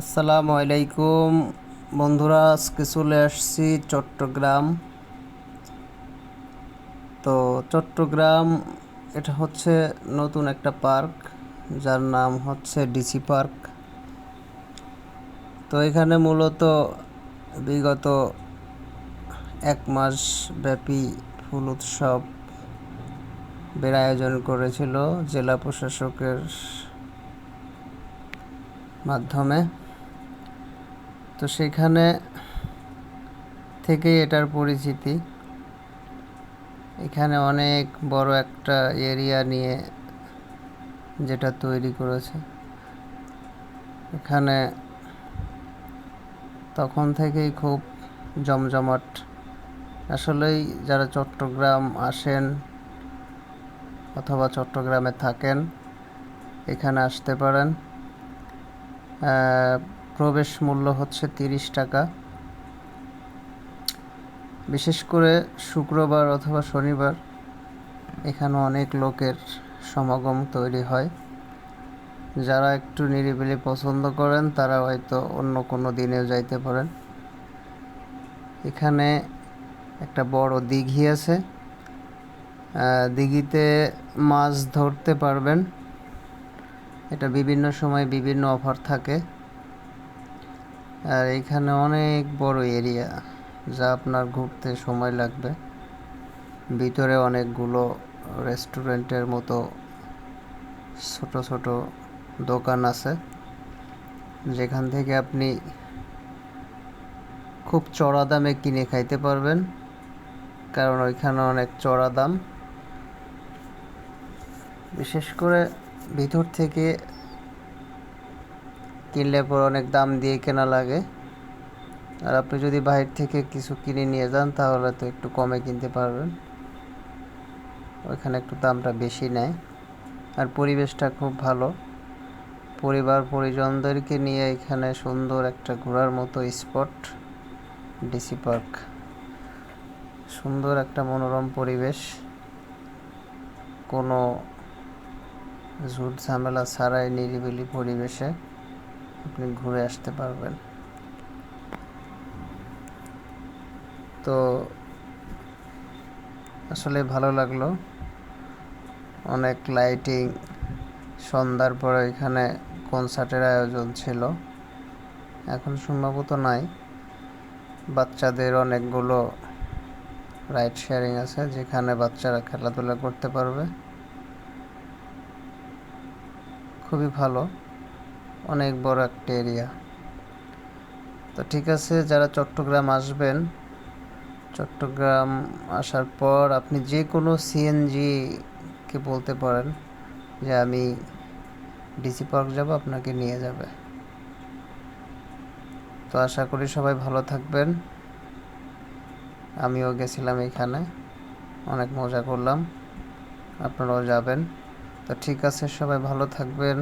আসসালামু আলাইকুম। বন্ধুরা, আজকে চলে আসছি চট্টগ্রাম। তো চট্টগ্রাম, এটা হচ্ছে নতুন একটা পার্ক, যার নাম হচ্ছে ডিসি পার্ক। তো এখানে মূলত বিগত এক মাস ব্যাপী ফুল উৎসব বের আয়োজন করেছিল জেলা প্রশাসকের মাধ্যমে। তো সেখানে থেকেই এটার পরিচিতি। এখানে অনেক বড় একটা এরিয়া নিয়ে যেটা তৈরি করেছে। এখানে তখন থেকেই খুব জমজমাট। আসলেই যারা চট্টগ্রাম আসেন অথবা চট্টগ্রামে থাকেন, এখানে আসতে পারেন। প্রবেশ মূল্য হচ্ছে তিরিশ টাকা। বিশেষ করে শুক্রবার অথবা শনিবার এখানে অনেক লোকের সমাগম তৈরি হয়। যারা একটু নিরিবিলি পছন্দ করেন, তারা হয়তো অন্য কোনো দিনেও যাইতে পারেন। এখানে একটা বড় দিঘি আছে। দিঘিতে মাছ ধরতে পারবেন। এটা বিভিন্ন সময় বিভিন্ন অফার থাকে। আর এখানে অনেক বড় এরিয়া যা আপনার ঘুরতে সময় লাগবে। ভিতরে অনেকগুলো রেস্টুরেন্টের মতো ছোট ছোট দোকান আছে। যেখান থেকে আপনি খুব চড়া দামে কিনে খাইতে পারবেন, কারণ ওইখানে অনেক চড়া দাম। বিশেষ করে ভিতর থেকে কিনলে পর অনেক দাম দিয়ে কেনা লাগে। আর আপনি যদি বাহির থেকে কিছু কিনে নিয়ে যান, তাহলে তো একটু কমে কিনতে পারবেন। ওইখানে একটু দামটা বেশি নেয়। আর পরিবেশটা খুব ভালো। পরিবার পরিজনদেরকে নিয়ে এখানে সুন্দর একটা ঘোরার মতো স্পট, ডিসি পার্ক। সুন্দর একটা মনোরম পরিবেশ। কোনো ঝুট ঝামেলা ছাড়াই নিরিবিলি পরিবেশে। আপনি ঘুরে আসতে পারবেন। তো আসলে ভালো লাগল। অনেক লাইটিং সন্ধ্যার পরে এখানে কনসার্টের আয়োজন ছিল। এখন সম্ভবত নাই। বাচ্চাদের অনেকগুলো রাইড শেয়ারিং আছে, যেখানে বাচ্চারা খেলাধুলা করতে পারবে। খুবই ভালো। অনেক বড় একটা এরিয়া তো ঠিক আছে, যারা চট্টগ্রাম আসবেন, চট্টগ্রাম আসার পর আপনি যে কোনো সিএনজিকে বলতে পারেন যে আমি ডিসি পার্ক যাব, আপনাকে নিয়ে যাবে। তো আশা করি সবাই ভালো থাকবেন। আমিও গেছিলাম এখানে, অনেক মজা করলাম, আপনারাও যাবেন। তো ঠিক আছে, সবাই ভালো থাকবেন।